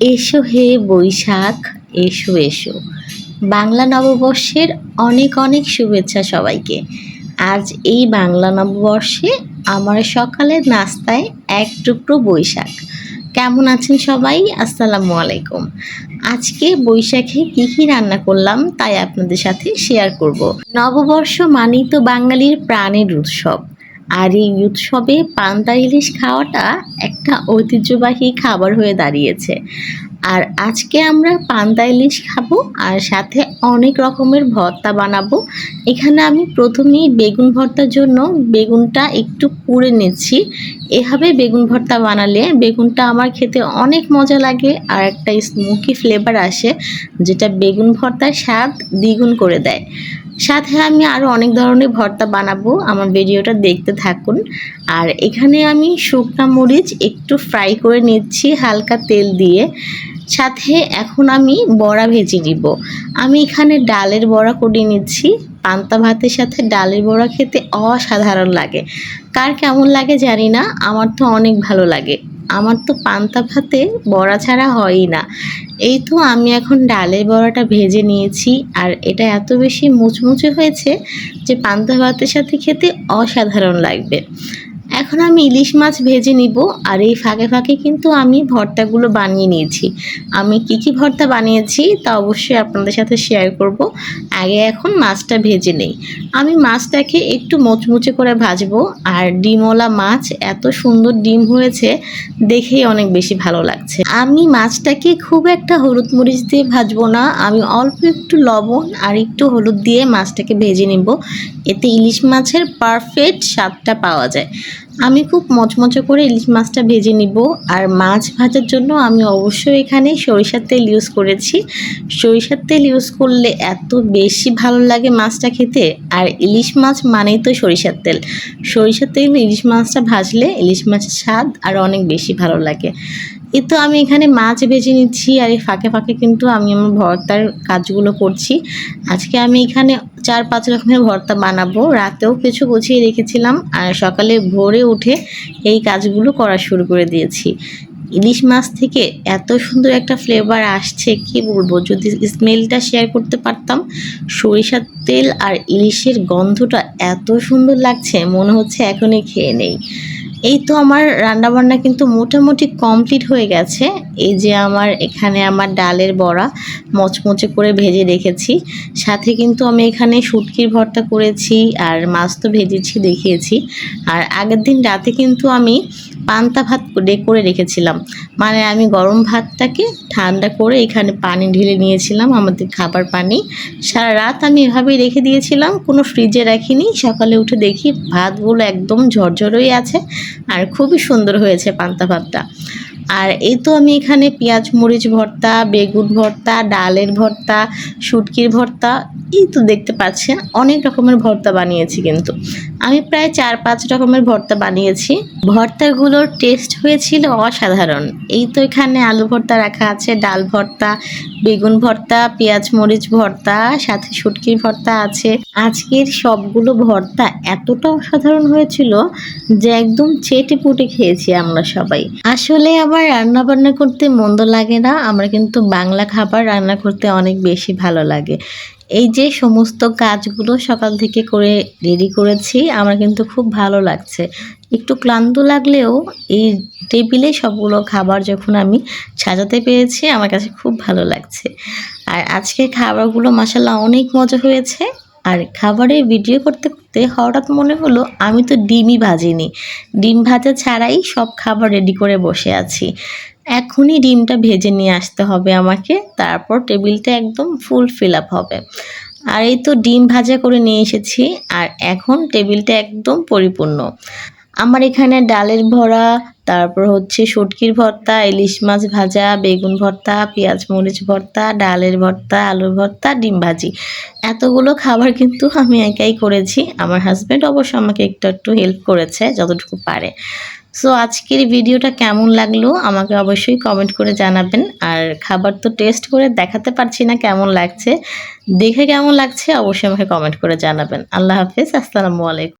এসো হে বৈশাখ, এসো এসো। বাংলা নববর্ষের অনেক অনেক শুভেচ্ছা সবাইকে। আজ এই বাংলা নববর্ষে আমার সকালের নাস্তায় এক টুকরো বৈশাখ। কেমন আছেন সবাই? আসসালামু আলাইকুম। আজকে বৈশাখে কী কী রান্না করলাম তাই আপনাদের সাথে শেয়ার করব। নববর্ষ মানেই তো বাঙালির প্রাণের উৎসব। আর এই উৎসবে পান্তা ইলিশ খাওয়াটা একটা ঐতিহ্যবাহী খাবার হয়ে দাঁড়িয়েছে। আর আজকে আমরা পান্তা ইলিশ খাব আর সাথে অনেক রকমের ভর্তা বানাবো। এখানে আমি প্রথমেই বেগুন ভর্তার জন্য বেগুনটা একটু পুড়ে নিচ্ছি। এভাবে বেগুন ভর্তা বানালে বেগুনটা আমার খেতে অনেক মজা লাগে আর একটা স্মোকি ফ্লেভার আসে যেটা বেগুন ভর্তার স্বাদ দ্বিগুণ করে দেয়। সাথে আমি আরও অনেক ধরনের ভর্তা বানাবো, আমার ভিডিওটা দেখতে থাকুন। আর এখানে আমি শুকনা মরিচ একটু ফ্রাই করে নিচ্ছি হালকা তেল দিয়ে। সাথে এখন আমি বড়া ভেজে নিব। আমি এখানে ডালের বড়া করে নিচ্ছি। পান্তা ভাতের সাথে ডালের বড়া খেতে অসাধারণ লাগে। কার কেমন লাগে জানি না, আমার তো অনেক ভালো লাগে। আমার তো পান্তা ভাতে বড়া ছাড়া হয়ই না। এই তো আমি এখন ডালের বড়াটা ভেজে নিয়েছি আর এটা এত বেশি মুচমুচে হয়েছে যে পান্তা ভাতের সাথে খেতে অসাধারণ লাগবে। এখন আমি ইলিশ মাছ ভেজে নিব, আর এই ফাঁকে ফাঁকে কিন্তু আমি ভর্তাগুলো বানিয়ে নিয়েছি। আমি কি কি ভর্তা বানিয়েছি তা অবশ্যই আপনাদের সাথে শেয়ার করব। আগে এখন মাছটা ভেজে নেই। আমি মাছটাকে একটু মোচমুচে করে ভাজবো, আর ডিমওয়ালা মাছ এত সুন্দর ডিম হয়েছে, দেখেই অনেক বেশি ভালো লাগছে। আমি মাছটাকে খুব একটা হলুদ মরিচ দিয়ে ভাজবো না, আমি অল্প একটু লবণ আর একটু হলুদ দিয়ে মাছটাকে ভেজে নেব। এতে ইলিশ মাছের পারফেক্ট স্বাদটা পাওয়া যায়। আমি খুব মচমচে করে ইলিশ মাছটা ভেজে নিব। আর মাছ ভাজার জন্য আমি অবশ্যই এখানে সরিষার তেল ইউজ করেছি। সরিষার তেল ইউজ করলে এত বেশি ভালো লাগে মাছটা খেতে। আর ইলিশ মাছ মানেই তো সরিষার তেল। সরিষার তেল ইলিশ মাছটা ভাজলে ইলিশ মাছের স্বাদ আর অনেক বেশি ভালো লাগে। এই তো আমি এখানে মাছ ভেজে নিচ্ছি আর এই ফাঁকে ফাঁকে কিন্তু আমি আমার ভর্তার কাজগুলো করছি। আজকে আমি এখানে চার পাঁচ রকমের ভর্তা বানাবো। রাতেও কিছু গুছিয়ে রেখেছিলাম আর সকালে ভোরে উঠে এই কাজগুলো করা শুরু করে দিয়েছি। ইলিশ মাছ থেকে এত সুন্দর একটা ফ্লেভার আসছে, কি বলব? যদি স্মেলটা শেয়ার করতে পারতাম, সরিষার তেল আর ইলিশের গন্ধটা এত সুন্দর লাগছে, মনে হচ্ছে এখনই খেয়ে নেই। এই তো আমার রান্নাবান্না কিন্তু মোটামুটি কমপ্লিট হয়ে গেছে। এই যে আমার এখানে আমার ডালের বড়া মচমচে করে ভেজে রেখেছি। সাথে কিন্তু আমি এখানে শুটকির ভর্তা করেছি আর মাছ তো ভেজেছি, দেখিয়েছি। আর আগের দিন রাতে কিন্তু আমি পান্তা ভাত করে রেখেছিলাম। মানে আমি গরম ভাতটাকে ঠান্ডা করে এখানে পানি ঢেলে নিয়েছিলাম, আমাদের খাবার পানি। সারা রাত আমি এভাবেই রেখে দিয়েছিলাম, কোনো ফ্রিজে রাখিনি। সকালে উঠে দেখি ভাতগুলো একদম ঝরঝরই আছে, আর খুবই সুন্দর হয়েছে পান্তা ভাতটা। আর এই তো আমি এখানে পেঁয়াজ, মরিচ ভর্তা, বেগুন ভর্তা, ডালের ভর্তা, শুটকির ভর্তা, এই তো দেখতে পাচ্ছেন অনেক রকমের ভর্তা বানিয়েছি কিন্তু। আমি প্রায় চার পাঁচ রকমের ভর্তা বানিয়েছি। ভর্তাগুলোর টেস্ট হয়েছিল অসাধারণ। এই তো এখানে আলু ভর্তা রাখা আছে, ডাল ভর্তা, বেগুন ভর্তা, পেঁয়াজ, মরিচ ভর্তা, সাথে শুটকির ভর্তা আছে। আজকের সবগুলো ভর্তা এতটা অসাধারণ হয়েছিল যে একদম চেটে পুটে খেয়েছি আমরা সবাই। আসলে আবার রান্না বান্না করতে মন্দ লাগে না, আমার কিন্তু বাংলা খাবার রান্না করতে অনেক বেশি ভালো লাগে। এই যে সমস্ত কাজগুলো সকাল থেকে করে রেডি করেছি, আমার কিন্তু খুব ভালো লাগছে। একটু ক্লান্ত লাগলেও এই টেবিলে সবগুলো খাবার যখন আমি সাজাতে পেরেছি, আমার কাছে খুব ভালো লাগছে। আর আজকে খাবারগুলো মাসাল্লাহ অনেক মজা হয়েছে। আর খাবারের ভিডিও করতে করতে হঠাৎ মনে হলো আমি তো ডিমই ভাজিনি। ডিম ভাজা ছাড়াই সব খাবার রেডি করে বসে আছি। এখনই ডিমটা ভেজে নিয়ে আসতে হবে আমাকে, তারপর টেবিলটা একদম ফুল ফিল আপ হবে। আর এই তো ডিম ভাজা করে নিয়ে এসেছি, আর এখন টেবিলটা একদম পরিপূর্ণ। আমার এখানে ডালের ভরা, তারপর হচ্ছে শুটকির ভর্তা, ইলিশ মাছ ভাজা, বেগুন ভর্তা, পেঁয়াজ মরিচ ভর্তা, ডালের ভর্তা, আলুর ভর্তা, ডিম ভাজি। এতগুলো খাবার কিন্তু আমি একাই করেছি। আমার হাজব্যান্ড অবশ্য আমাকে একটু একটু হেল্প করেছে যতটুকু পারে। সো আজকের ভিডিওটা কেমন লাগল? আমাকে অবশ্যই কমেন্ট করে জানাবেন। আর খাবার তো টেস্ট করে দেখাতে পারছি না কেমন লাগছে। দেখে কেমন লাগছে? অবশ্যই আমাকে কমেন্ট করে জানাবেন। আল্লাহ হাফিজ। আসসালামু আলাইকুম।